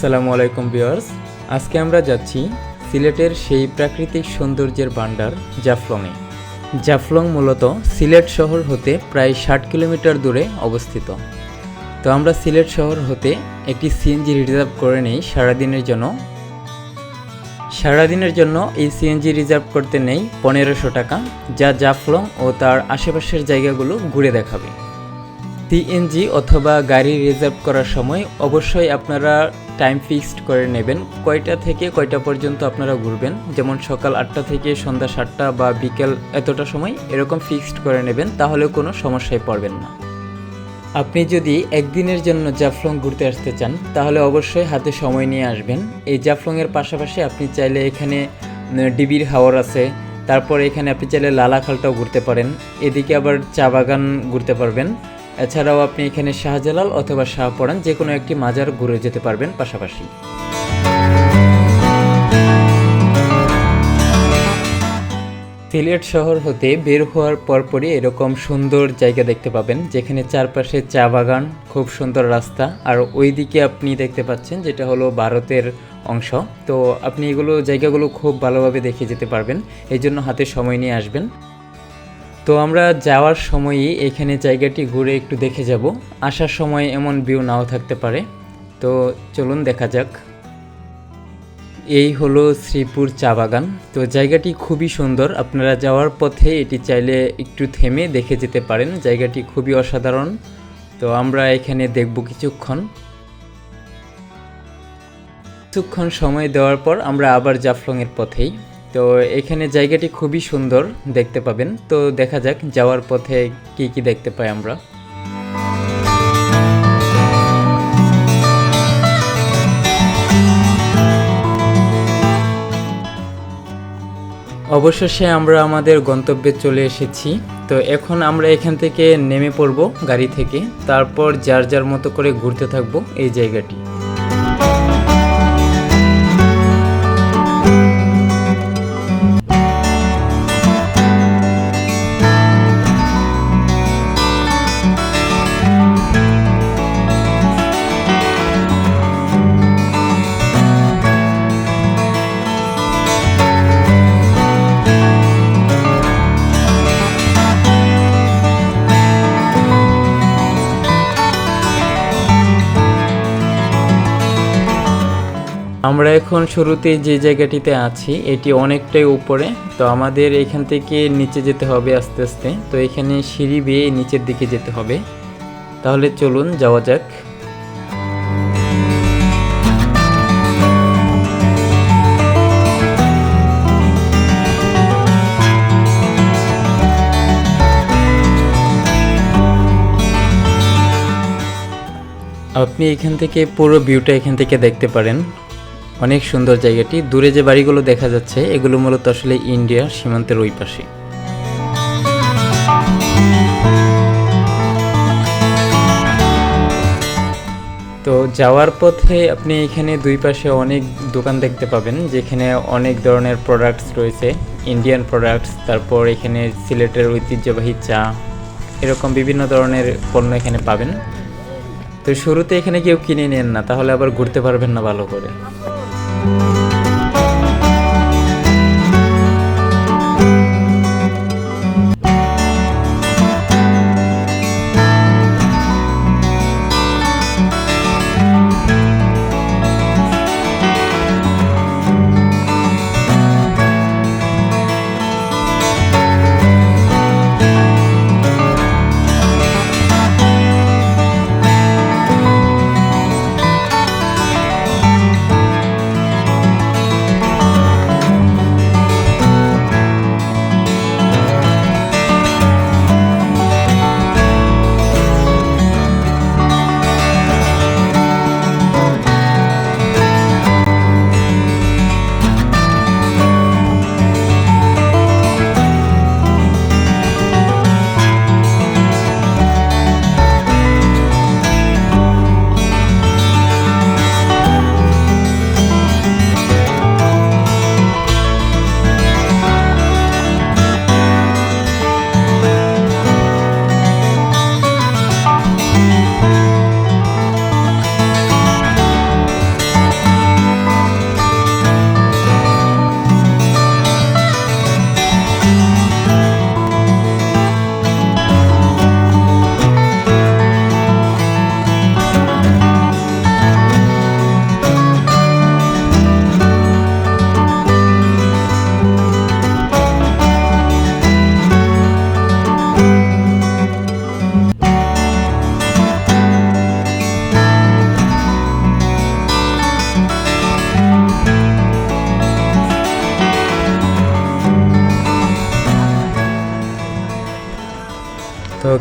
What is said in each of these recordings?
আসসালামু আলাইকুম ভিউয়ার্স। আজকে আমরা যাচ্ছি সিলেটের সেই প্রাকৃতিক সৌন্দর্যের ভান্ডার জাফলংয়ে। জাফলং মূলত সিলেট শহর হতে প্রায় ষাট কিলোমিটার দূরে অবস্থিত। তো আমরা সিলেট শহর হতে একটি সিএনজি রিজার্ভ করে নেই সারাদিনের জন্য। সারাদিনের জন্য এই সিএনজি রিজার্ভ করতে নেই পনেরোশো টাকা, যা জাফলং ও তার আশেপাশের জায়গাগুলো ঘুরে দেখাবে। সিএনজি অথবা গাড়ি রিজার্ভ করার সময় অবশ্যই আপনারা টাইম ফিক্সড করে নেবেন। কয়টা থেকে কয়টা পর্যন্ত আপনারা ঘুরবেন? যেমন সকাল আটটা থেকে সন্ধ্যা সাতটা বা বিকেল এতটা সময় এরকম ফিক্সড করে নেবেন, তাহলে কোনো সমস্যায় পড়বেন না। আপনি যদি একদিনের জন্য জাফলং ঘুরতে আসতে চান, তাহলে অবশ্যই হাতে সময় নিয়ে আসবেন। এই জাফলংয়ের পাশাপাশি আপনি চাইলে এখানে ডিবির হাওর আছে। তারপর এখানে আপনি চাইলে লালাখালটাও ঘুরতে পারেন। এদিকে আবার চা বাগান ঘুরতে পারবেন। এছাড়াও আপনি এখানে শাহজালাল অথবা শাহপরান যে কোনো একটি মাজার ঘুরে যেতে পারবেন পাশাপাশি। সিলেট শহর হতে বের হওয়ার পরপরই এরকম সুন্দর জায়গা দেখতে পাবেন, যেখানে চারপাশে চা বাগান, খুব সুন্দর রাস্তা, আর ওইদিকে আপনি দেখতে পাচ্ছেন যেটা হলো ভারতের অংশ। তো আপনি এগুলো জায়গাগুলো খুব ভালোভাবে দেখে যেতে পারবেন এই জন্য হাতে সময় নিয়ে আসবেন। তো আমরা যাওয়ার সময়ই এখানে জায়গাটি ঘুরে একটু দেখে যাব। আসার সময় এমন ভিউ নাও থাকতে পারে। তো চলুন দেখা যাক। এই হলো শ্রীপুর চা বাগান। তো জায়গাটি খুবই সুন্দর। আপনারা যাওয়ার পথে এটি চাইলে একটু থেমে দেখে যেতে পারেন। জায়গাটি খুবই অসাধারণ। তো আমরা এখানে দেখব কিছুক্ষণ। কিছুক্ষণ সময় দেওয়ার পর আমরা আবার জাফলংয়ের পথেই। তো এখানে জায়গাটি খুবই সুন্দর দেখতে পাবেন। তো দেখা যাক যাওয়ার পথে কি কি দেখতে পাই আমরা। অবশেষে আমরা আমাদের গন্তব্যে চলে এসেছি। তো এখন আমরা এখান থেকে নেমে পড়ব গাড়ি থেকে। তারপর যার যার মতো করে ঘুরতে থাকব এই জায়গাটি। আমরা এখন শুরুতে যে জায়গাটিতে আছি, এটি অনেকটাই উপরে। তো আমাদের এখান থেকে নিচে যেতে হবে আস্তে আস্তে। তো এখানে সিঁড়ি বেয়ে নিচের দিকে যেতে হবে। তাহলে চলুন, যাওয়া যাক। আপনি এখান থেকে পুরো ভিউটা এখান থেকে দেখতে পারেন। অনেক সুন্দর জায়গাটি। দূরে যে বাড়িগুলো দেখা যাচ্ছে, এগুলো মূলত আসলে ইন্ডিয়ার সীমান্তের ওই পাশে। তো যাওয়ার পথে আপনি এখানে দুই পাশে অনেক দোকান দেখতে পাবেন, যেখানে অনেক ধরনের প্রোডাক্টস রয়েছে। ইন্ডিয়ান প্রোডাক্টস তারপর এখানে সিলেটের ঐতিহ্যবাহী চা, এরকম বিভিন্ন ধরনের পণ্য এখানে পাবেন। তো শুরুতে এখানে কেউ কিনে নেন না, তাহলে আবার ঘুরতে পারবেন না ভালো করে। তো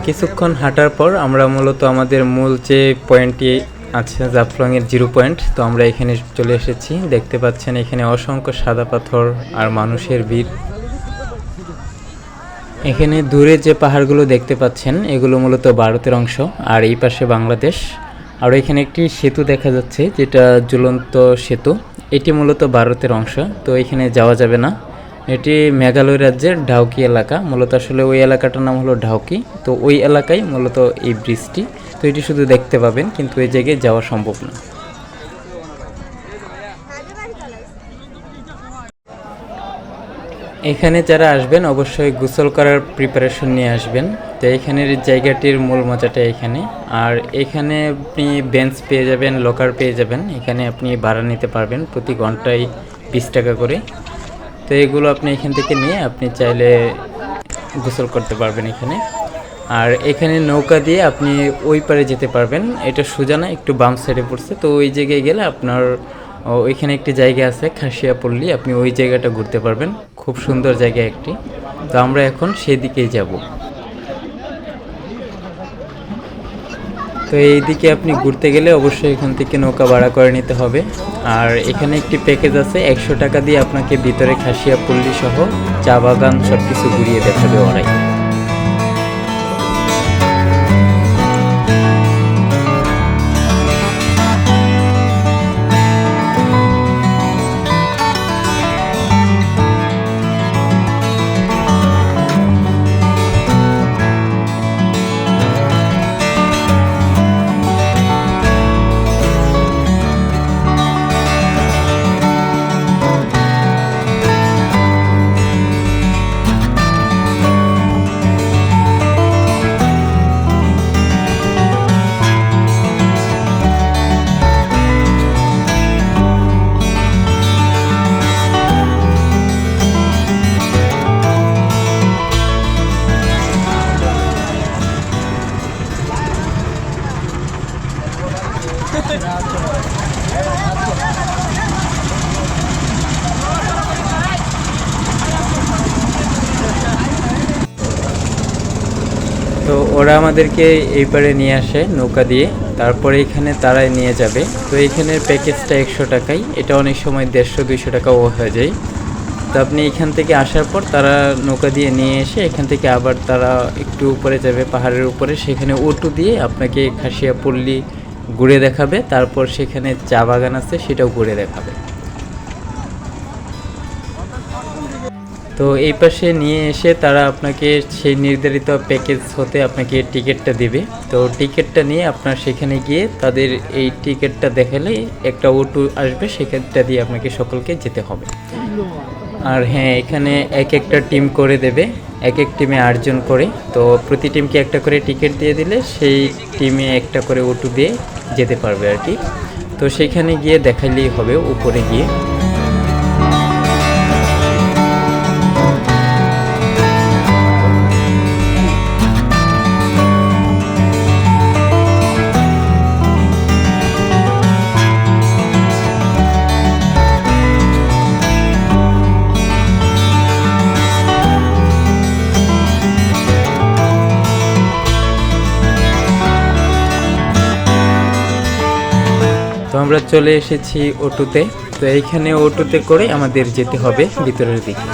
কিছুক্ষণ হাঁটার পর আমরা মূলত আমাদের মূল যে পয়েন্টটি আছে জাফলংয়ের জিরো পয়েন্ট, তো আমরা এখানে চলে এসেছি। দেখতে পাচ্ছেন এখানে অসংখ্য সাদা পাথর আর মানুষের ভিড়। এখানে দূরে যে পাহাড়গুলো দেখতে পাচ্ছেন, এগুলো মূলত ভারতের অংশ আর এই পাশে বাংলাদেশ। আর এখানে একটি সেতু দেখা যাচ্ছে, যেটা ঝুলন্ত সেতু। এটি মূলত ভারতের অংশ, তো এখানে যাওয়া যাবে না। এটি মেঘালয় রাজ্যের ঢাউকি এলাকা। মূলত আসলে ওই এলাকাটার নাম হলো ঢাউকি। তো ওই এলাকায় মূলত এই ব্রিজটি। তো এটি শুধু দেখতে পাবেন, কিন্তু এই জায়গায় যাওয়া সম্ভব না। এখানে যারা আসবেন, অবশ্যই গোসল করার প্রিপারেশন নিয়ে আসবেন। তো এখানের জায়গাটির মূল মজাটা এখানে। আর এখানে আপনি বেঞ্চ পেয়ে যাবেন লকার পেয়ে যাবেন। এখানে আপনি ভাড়া নিতে পারবেন প্রতি ঘন্টায় বিশ টাকা করে। তো এগুলো আপনি এখান থেকে নিয়ে আপনি চাইলে গোসল করতে পারবেন এখানে। আর এখানে নৌকা দিয়ে আপনি ওই পারে যেতে পারবেন। এটা সোজা না একটু বাম সাইডে পড়ছে, তো ওই জায়গায় গেলে আপনার ওইখানে একটি জায়গা আছে, খাসিয়া পল্লী। আপনি ওই জায়গাটা ঘুরতে পারবেন। খুব সুন্দর জায়গা একটি। তো আমরা এখন সেদিকেই যাব। তো এই দিকে আপনি ঘুরতে গেলে অবশ্যই এখান থেকে নৌকা ভাড়া করে নিতে হবে। আর এখানে একটি প্যাকেজ আছে, একশো টাকা দিয়ে আপনাকে ভিতরে খাসিয়া পল্লী সহ চা বাগান সব কিছু ঘুরিয়ে দেখাবে ওরাই। তো ওরা আমাদেরকে এই পারে নিয়ে আসে নৌকা দিয়ে। তারপরে এখানে তারাই নিয়ে যাবে। তো এখানের প্যাকেজটা একশো টাকাই। এটা অনেক সময় দেড়শো, দুইশো টাকাও হয়ে যায়। তো আপনি এখান থেকে আসার পর তারা নৌকা দিয়ে নিয়ে এসে এখান থেকে আবার তারা একটু উপরে যাবে, পাহাড়ের উপরে। সেখানে অটো দিয়ে আপনাকে খাসিয়া পল্লী ঘুরে দেখাবে। তারপর সেখানে চা বাগান আছে, সেটাও ঘুরে দেখাবে। তো এই পাশে নিয়ে এসে তারা আপনাকে সেই নির্ধারিত প্যাকেজ হতে আপনাকে টিকিটটা দেবে। তো টিকিটটা নিয়ে আপনার সেখানে গিয়ে তাদের এই টিকিটটা দেখালে একটা অটো আসবে, সেখানটা দিয়ে আপনাকে সকলকে যেতে হবে। আর হ্যাঁ এখানে এক একটা টিম করে দেবে, এক এক টিমে আটজন করে। তো প্রতি টিমকে একটা করে টিকিট দিয়ে দিলে সেই টিমে একটা করে অটো দিয়ে যেতে পারবে আর কি। তো সেখানে গিয়ে দেখাইলেই হবে, উপরে গিয়ে। আমরা চলে এসেছি অটোতে। তো এইখানে অটোতে করে আমাদের যেতে হবে ভিতরের দিকে।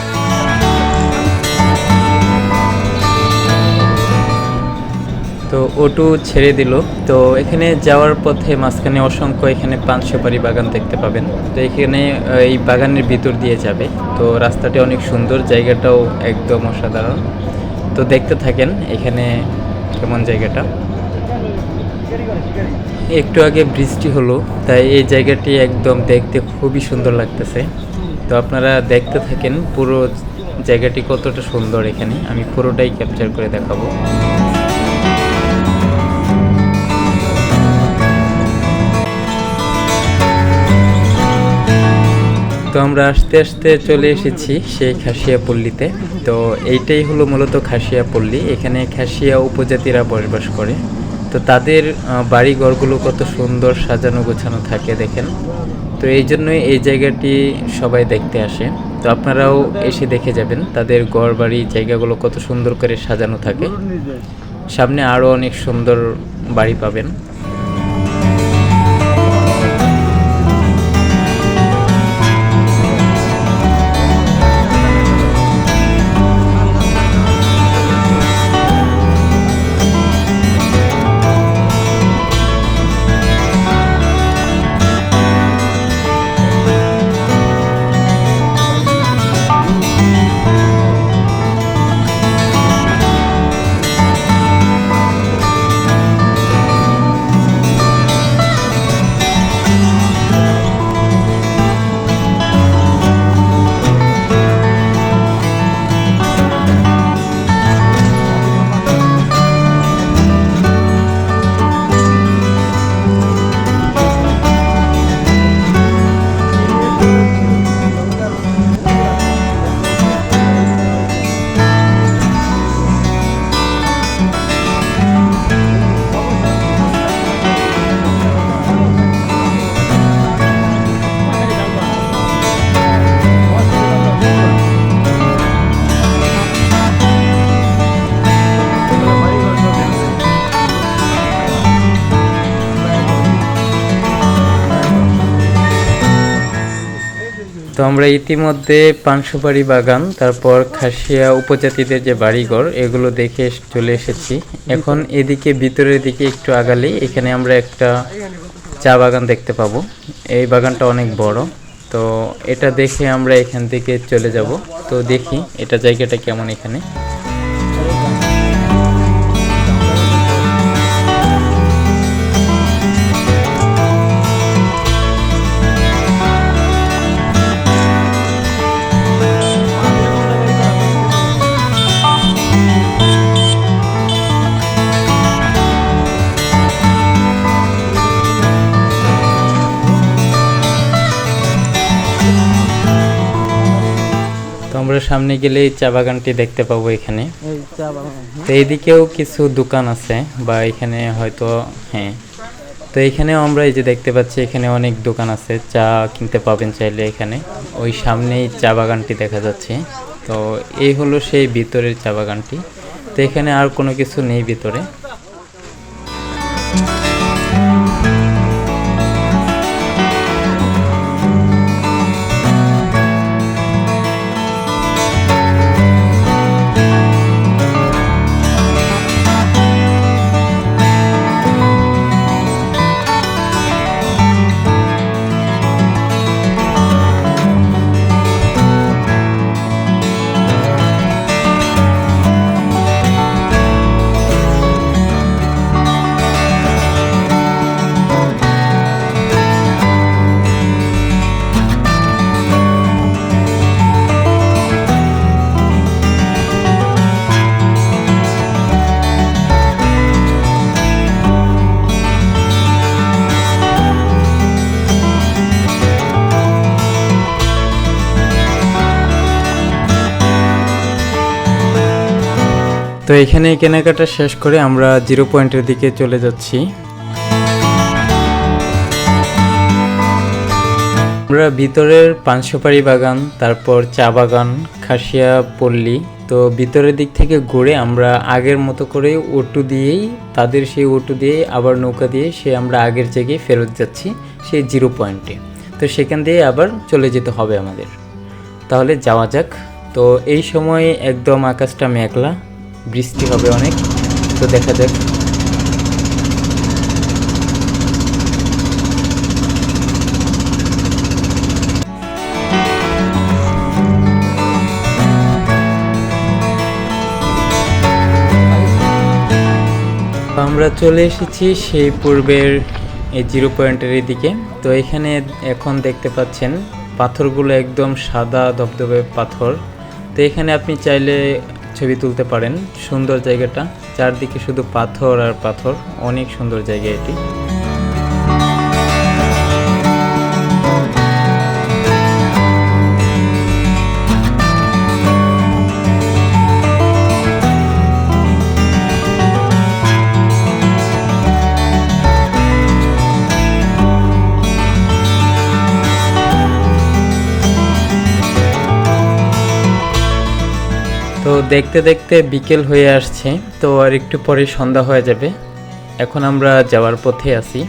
তো অটো ছেড়ে দিল। তো এখানে যাওয়ার পথে মাঝখানে অসংখ্য এখানে পাঁচ সুপারি বাগান দেখতে পাবেন। তো এখানে এই বাগানের ভিতর দিয়ে যাবে। তো রাস্তাটি অনেক সুন্দর, জায়গাটাও একদম অসাধারণ। তো দেখতে থাকেন এখানে কেমন জায়গাটা। একটু আগে বৃষ্টি হলো, তাই এই জায়গাটি একদম দেখতে খুবই সুন্দর লাগতেছে। তো আপনারা দেখতে থাকেন পুরো জায়গাটি কতটা সুন্দর এখানে, আমি পুরোটাই ক্যাপচার করে দেখাবো। তো আমরা আস্তে আস্তে চলে এসেছি সেই খাসিয়া পল্লীতে। তো এইটাই হলো মূলত খাসিয়া পল্লী, এখানে খাসিয়া উপজাতিরা বসবাস করে। তো তাদের বাড়ি ঘরগুলো কত সুন্দর সাজানো গোছানো থাকে দেখেন। তো এই জন্যই এই জায়গাটি সবাই দেখতে আসে। তো আপনারাও এসে দেখে যাবেন তাদের ঘর বাড়ি জায়গাগুলো কত সুন্দর করে সাজানো থাকে। সামনে আরও অনেক সুন্দর বাড়ি পাবেন। তো আমরা ইতিমধ্যে পানসুপারি বাগান, তারপর খাসিয়া উপজাতিদের যে বাড়িঘর, এগুলো দেখে চলে এসেছি। এখন এদিকে, ভিতরের দিকে একটু আগালি এখানে আমরা একটা চা বাগান দেখতে পাবো। এই বাগানটা অনেক বড়। তো এটা দেখে আমরা এখান থেকে চলে যাব। তো দেখি, এটা জায়গাটা কেমন এখানে। তো সামনে গেলে এই চা বাগানটি দেখতে পাবো এখানে। চা বাগান তো এইদিকেও কিছু দোকান আছে বা এখানে হয়তো হ্যাঁ। তো এখানেও আমরা এই যে দেখতে পাচ্ছি এখানে অনেক দোকান আছে চা কিনতে পাবেন চাইলে এখানে। ওই সামনেই চা বাগানটি দেখা যাচ্ছে। তো এই হলো সেই ভিতরের চা বাগানটি। তো এখানে আর কোনো কিছু নেই ভিতরে। তো এখানে কেনাকাটা শেষ করে আমরা জিরো পয়েন্টের দিকে চলে যাচ্ছি। আমরা ভিতরের পান সুপারি বাগান, তারপর চা বাগান, খাসিয়া পল্লী, তো ভিতরের দিক থেকে ঘুরে আমরা আগের মতো করে অটো দিয়েই, তাদের সেই অটো দিয়ে আবার নৌকা দিয়ে সে আমরা আগের জায়গায় ফেরত যাচ্ছি, সেই জিরো পয়েন্টে। তো সেখান দিয়ে আবার চলে যেতে হবে আমাদের। তাহলে যাওয়া যাক। তো এই সময় একদম আকাশটা মেঘলা বৃষ্টি হবে অনেক, তো দেখা যাক। আমরা চলে এসেছি সেই পূর্বের এই জিরো পয়েন্টের দিকে তো এখানে এখন দেখতে পাচ্ছেন, পাথরগুলো একদম সাদা ধবধবে পাথর। তো এখানে আপনি চাইলে ছবি তুলতে পারেন। সুন্দর জায়গাটা। চারদিকে শুধু পাথর আর পাথর। অনেক সুন্দর জায়গা এটি। দেখতে দেখতে বিকেল হয়ে আসছে, তো আর একটু পরে সন্ধ্যা হয়ে যাবে। এখন আমরা যাওয়ার পথে আছি।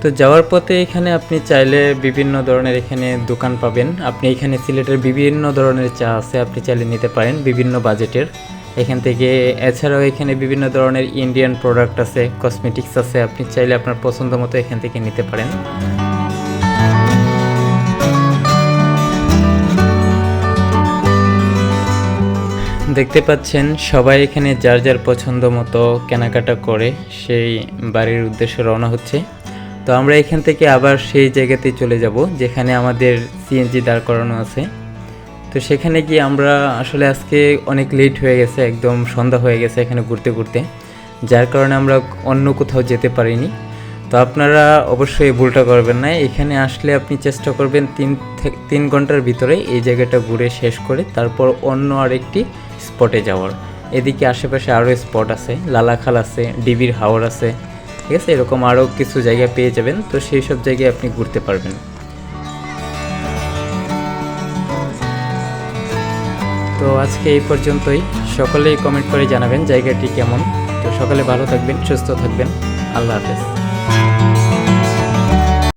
তো যাওয়ার পথে এখানে আপনি চাইলে বিভিন্ন ধরনের এখানে দোকান পাবেন। আপনি এখানে সিলেটের বিভিন্ন ধরনের চা আছে, আপনি চাইলে নিতে পারেন বিভিন্ন বাজেটের। এখান থেকে এছাড়াও এখানে বিভিন্ন ধরনের ইন্ডিয়ান প্রোডাক্ট আছে কসমেটিক্স আছে, আপনি চাইলে আপনার পছন্দ মতো এখান থেকে নিতে পারেন। দেখতে পাচ্ছেন, সবাই এখানে যার যার পছন্দ মতো কেনাকাটা করে, সেই বাড়ির উদ্দেশ্যে রওনা হচ্ছে। তো আমরা এখান থেকে আবার সেই জায়গাতেই চলে যাব, যেখানে আমাদের সিএনজি দাঁড় করানো আছে। তো সেখানে গিয়ে আমরা আসলে আজকে অনেক লেট হয়ে গেছে, একদম সন্ধ্যা হয়ে গেছে এখানে ঘুরতে ঘুরতে। যার কারণে আমরা অন্য কোথাও যেতে পারিনি। তো আপনারা অবশ্যই ভুলটা করবেন না, এখানে আসলে আপনি চেষ্টা করবেন তিন তিন ঘণ্টার ভিতরে এই জায়গাটা ঘুরে শেষ করে, তারপর অন্য আরেকটি স্পটে যাওয়ার। এদিকে আশেপাশে আরও স্পট আছে, লালাখাল আছে, ডিবির হাওর আছে। ঠিক আছে, এরকম আরও কিছু জায়গা পেয়ে যাবেন, তো সেই সব জায়গায় আপনি ঘুরতে পারবেন। তো আজকে এই পর্যন্তই। সকলেই কমেন্ট করে জানাবেন জায়গাটি কেমন। তো সকলে ভালো থাকবেন, সুস্থ থাকবেন। আল্লাহ হাফেজ।